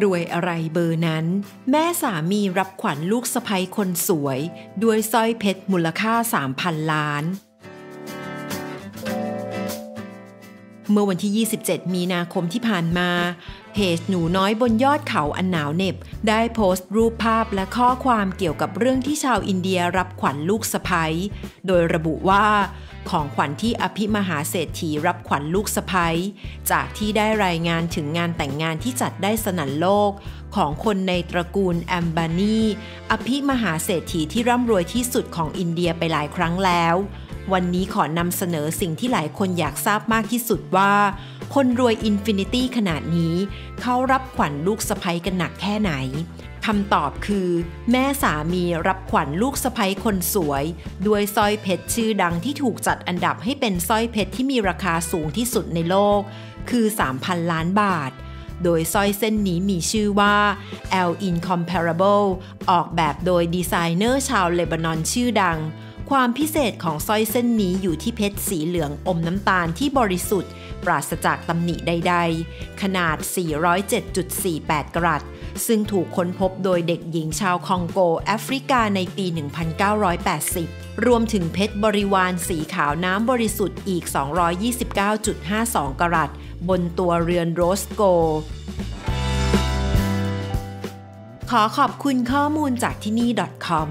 รวยอะไรเบอร์นั้น แม่สามีรับขวัญลูกสะใภ้คนสวย ด้วยสร้อยเพชรมูลค่า 3,000 ล้าน เมื่อวันที่ 27 มีนาคมที่ผ่านมา เพจหนูน้อยบนยอดเขาอันหนาวเหน็บ ได้โพสต์รูปภาพและข้อความเกี่ยวกับเรื่องที่ชาวอินเดียรับขวัญลูกสะใภ้โดยระบุว่าของขวัญที่อภิมหาเศรษฐีรับขวัญลูกสะใภ้จากที่ได้รายงานถึงงานแต่งงานที่จัดได้สนั่นโลก ของคนในตระกูลแอมบานีอภิมหาเศรษฐีที่ร่ำรวยที่สุดของอินเดียไปหลายครั้งแล้ว วันนี้ขอนำเสนอสิ่งที่หลายคนอยากทราบมากที่สุดว่า คนรวยอินฟินิตี้ขนาดนี้ เขารับขวัญลูกสะใภ้กันหนักแค่ไหนคำตอบคือ แม่สามีรับขวัญลูกสะใภ้คนสวย ด้วยสร้อยเพชรชื่อดังที่ถูกจัดอันดับให้เป็นสร้อยเพชรที่มีราคาสูงที่สุดในโลก คือ 3,000 ล้านบาท โดยสร้อยเส้นนี้มีชื่อว่า L Incomparable ออกแบบโดยดีไซเนอร์ชาวเลบานอนชื่อดัง ความพิเศษของสร้อยเส้นนี้อยู่ที่เพชรสีเหลืองอมน้ำตาลที่บริสุทธิ์ ปราศจากตำหนิใด ๆ ขนาด 407.48 กรัตซึ่งถูกค้นพบโดยเด็กหญิงชาวคองโกแอฟริกาในปี 1980 รวมถึงเพชรบริวารสีขาวน้ำบริสุทธิ์อีก 229.52 กรัตบนตัวเรือนโรสโก ขอขอบคุณข้อมูลจากที่นี่ .com